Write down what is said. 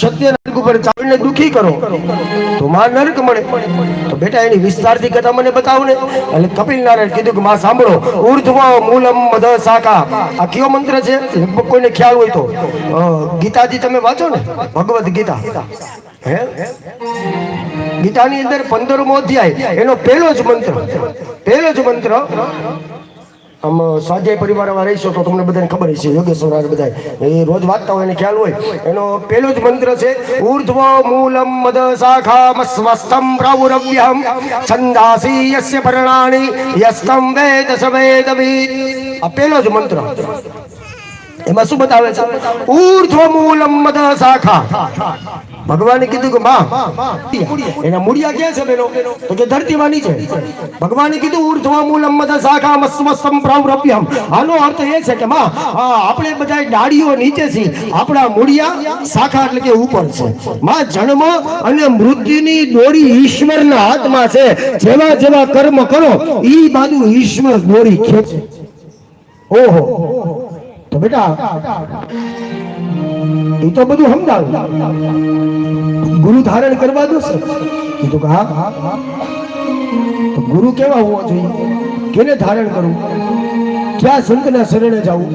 સત્ય નરક ઉપર ચાવીને દુખી કરો. તો માં નરક મળે. તો બેટા, એની વિસ્તારથી કથા મને બતાવો ને એટલે કપિલ નારાયણ કીધું કે, માં, સાંભળો ઉર્ધ્વા મૂલમ મદ સાકા. આ કયો મંત્ર છે? લગભગ કોઈને ખ્યાલ હોય તો. ગીતાજી તમે વાંચો ને? ભગવદ ગીતા. હે? ગીતાની અંદર પંદરમો અધ્યાય. એનો પહેલો જ મંત્ર. પહેલો જ મંત્ર આમ સ્વાધ્યાય પરિવારમાં રહીશો તો તમને બધાને ખબર હશે, યોગેશ્વર બધા એ રોજ વાંચતા હોય એને ખ્યાલ હોય. એનો પહેલો જ મંત્ર છે, ઉર્ધ્વ મૂલમ મદ શાખા સ્વસ્થમ પ્રૌરવ્યમ છંદાસી યસ્ય પરણાણી યસ્તમ વેદ સવેદવી આ પહેલો જ મંત્ર. એમાં શું બતાવે છે? ઉર્ધ્વ મૂલમ મદ શાખા. ભગવાને કીધું કે, માં, એના મૂળિયા ક્યાં છે બેનો? તો કે ધરતીમાં નીચે ભગવાને કીધું, ઉર્ધ્વ મૂલમ મદ શાખા મસ્વસ્તમ પ્રૌરભ્યમ આનો અર્થ એ છે કે, માં આપણે બધા ડાળીઓ નીચે છે આપણા મૂળિયા શાખા એટલે કે ઉપર છે. માં, જન્મ અને મૃત્યુની દોરી ઈશ્વરના હાથમાં છે. જેવા જેવા કર્મ કરો, ઈ બાજુ ઈશ્વર દોરી ખેંચે. ઓહો. તો બેટા એ તો બધું સમજાવ. ગુરુ ધારણ કરવા દો સર. કીધું કે હા. તો ગુરુ કેવા હોવો જોઈએ? કેને ધારણ કરવું? ક્યાં સંતના શરણે જવું?